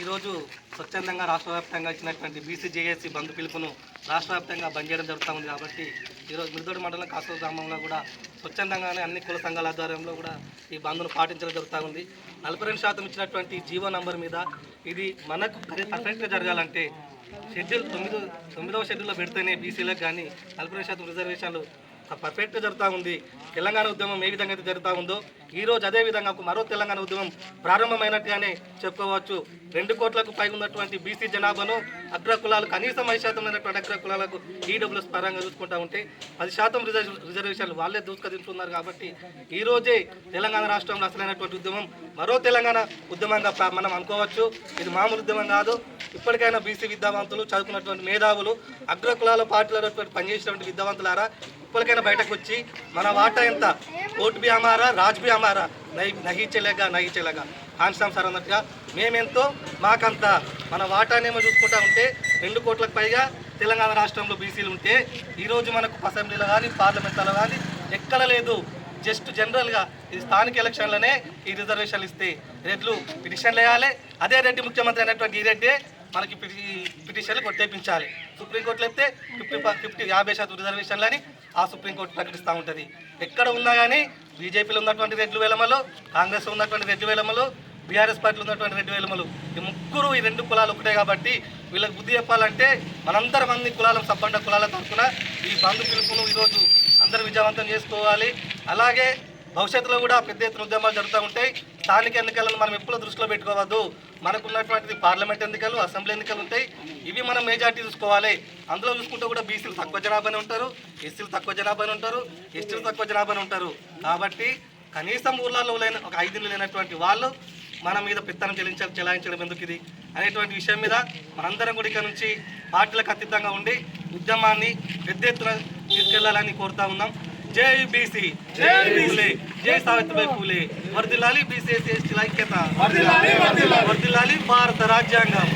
ఈరోజు స్వచ్ఛందంగా రాష్ట్ర వ్యాప్తంగా ఇచ్చినటువంటి బీసీజేఎస్సి బంధు పిలుపును రాష్ట్ర వ్యాప్తంగా బంద్ చేయడం జరుగుతూ ఉంది కాబట్టి ఈరోజు మిరుదోడి మండలం కాసో గ్రామంలో కూడా స్వచ్ఛందంగానే అన్ని కుల సంఘాల ఆధ్వర్యంలో కూడా ఈ బంద్ను పాటించడం జరుగుతూ ఉంది. నలభై రెండు శాతం ఇచ్చినటువంటి జీవో నంబర్ మీద ఇది మనకు పర్ఫెక్ట్గా జరగాలంటే షెడ్యూల్ తొమ్మిదో తొమ్మిదవ షెడ్యూల్లో పెడితేనే బీసీలకు కానీ నలభై రెండు శాతం రిజర్వేషన్లు పర్ఫెక్ట్గా జరుగుతూ ఉంది. తెలంగాణ ఉద్యమం ఏ విధంగా అయితే జరుగుతూ ఉందో ఈ రోజు అదే విధంగా మరో తెలంగాణ ఉద్యమం ప్రారంభమైనట్టుగానే చెప్పుకోవచ్చు. రెండు కోట్లకు పైగా ఉన్నటువంటి బీసీ జనాభాను అగ్ర కులాలు కనీసం ఐదు శాతం ఉన్నటువంటి అగ్ర కులాలకు ఈడబ్ల్యూఎస్ పరంగా చూసుకుంటా ఉంటే పది శాతం రిజర్వ్ రిజర్వేషన్లు వాళ్ళే దూసుకదింటున్నారు కాబట్టి ఈ రోజే తెలంగాణ రాష్ట్రంలో అసలైనటువంటి ఉద్యమం మరో తెలంగాణ ఉద్యమంగా మనం అనుకోవచ్చు. ఇది మామూలు ఉద్యమం కాదు. ఇప్పటికైనా బీసీ విద్యావంతులు చదువుకున్నటువంటి మేధావులు అగ్రకులాల పార్టీలో పనిచేసినటువంటి విద్యావంతులారా ఇప్పటికైనా బయటకు వచ్చి మన వాటా ఎంత? ఓటు బి అమారా రాజ్ బి అమారా? నహి నహి చెల్లెగా నహి సార్ అన్నట్టుగా మేమెంతో మాకంత మన వాటానేమో చూసుకుంటా ఉంటే రెండు కోట్లకు పైగా తెలంగాణ రాష్ట్రంలో బీసీలు ఉంటే ఈరోజు మనకు అసెంబ్లీలో కానీ పార్లమెంట్లో కానీ ఎక్కడ లేదు. జస్ట్ జనరల్గా ఈ స్థానిక ఎలక్షన్లనే ఈ రిజర్వేషన్లు ఇస్తే రెడ్లు పిటిషన్లు వేయాలి. అదే రెడ్డి ముఖ్యమంత్రి అయినటువంటి ఈ రెడ్డి మనకి పిటిషన్లు కొట్టేపించాలి సుప్రీంకోర్టులో అయితే ఫిఫ్టీ ఫిఫ్టీ యాభై శాతం రిజర్వేషన్లు అని ఆ సుప్రీంకోర్టు ప్రకటిస్తూ ఉంటుంది. ఎక్కడ ఉన్నా కానీ బీజేపీలో ఉన్నటువంటి రెడ్లు వేలమలు కాంగ్రెస్ ఉన్నటువంటి రెడ్లు వేలమలు బీఆర్ఎస్ పార్టీలో ఉన్నటువంటి రెడ్డి వేలమలు ఈ ముగ్గురు ఈ రెండు కులాలు ఒకటే కాబట్టి వీళ్ళకి బుద్ధి చెప్పాలంటే మనందరం అన్ని కులాలను సబ్బండ కులాల తరఫున ఈ బంధు పిలుపును ఈరోజు అందరూ విజయవంతం చేసుకోవాలి. అలాగే భవిష్యత్తులో కూడా పెద్ద ఎత్తున ఉద్యమాలు జరుగుతూ ఉంటాయి. స్థానిక ఎన్నికలను మనం ఎప్పుడూ దృష్టిలో పెట్టుకోవద్దు. మనకున్నటువంటిది పార్లమెంట్ ఎన్నికలు అసెంబ్లీ ఎన్నికలు ఉంటాయి. ఇవి మనం మెజార్టీ చూసుకోవాలి. అందులో చూసుకుంటే కూడా బీసీలు తక్కువ జనాభానే ఉంటారు ఎస్సీలు తక్కువ జనాభానే ఉంటారు ఎస్టీలు తక్కువ జనాభానే ఉంటారు. కాబట్టి కనీసం ఊర్లలో లేని ఒక ఐదు లేనటువంటి వాళ్ళు మన మీద పెత్తనం చెల్లించాలి చెలాయించడం ఎందుకు ఇది? అనేటువంటి విషయం మీద మనందరం కూడా ఇక్కడ నుంచి పార్టీలకు అతీతంగా ఉండి ఉద్యమాన్ని పెద్ద ఎత్తున తీసుకెళ్ళాలని కోరుతా ఉన్నాం. జై బీసీ జై బీసీ. జై సావిత్రిబాయి పూలే. వర్దిల్లాలి బీసీ ఎస్సీ ఎస్టీల ఐక్యత. వర్దిల్లాలి భారత రాజ్యాంగం.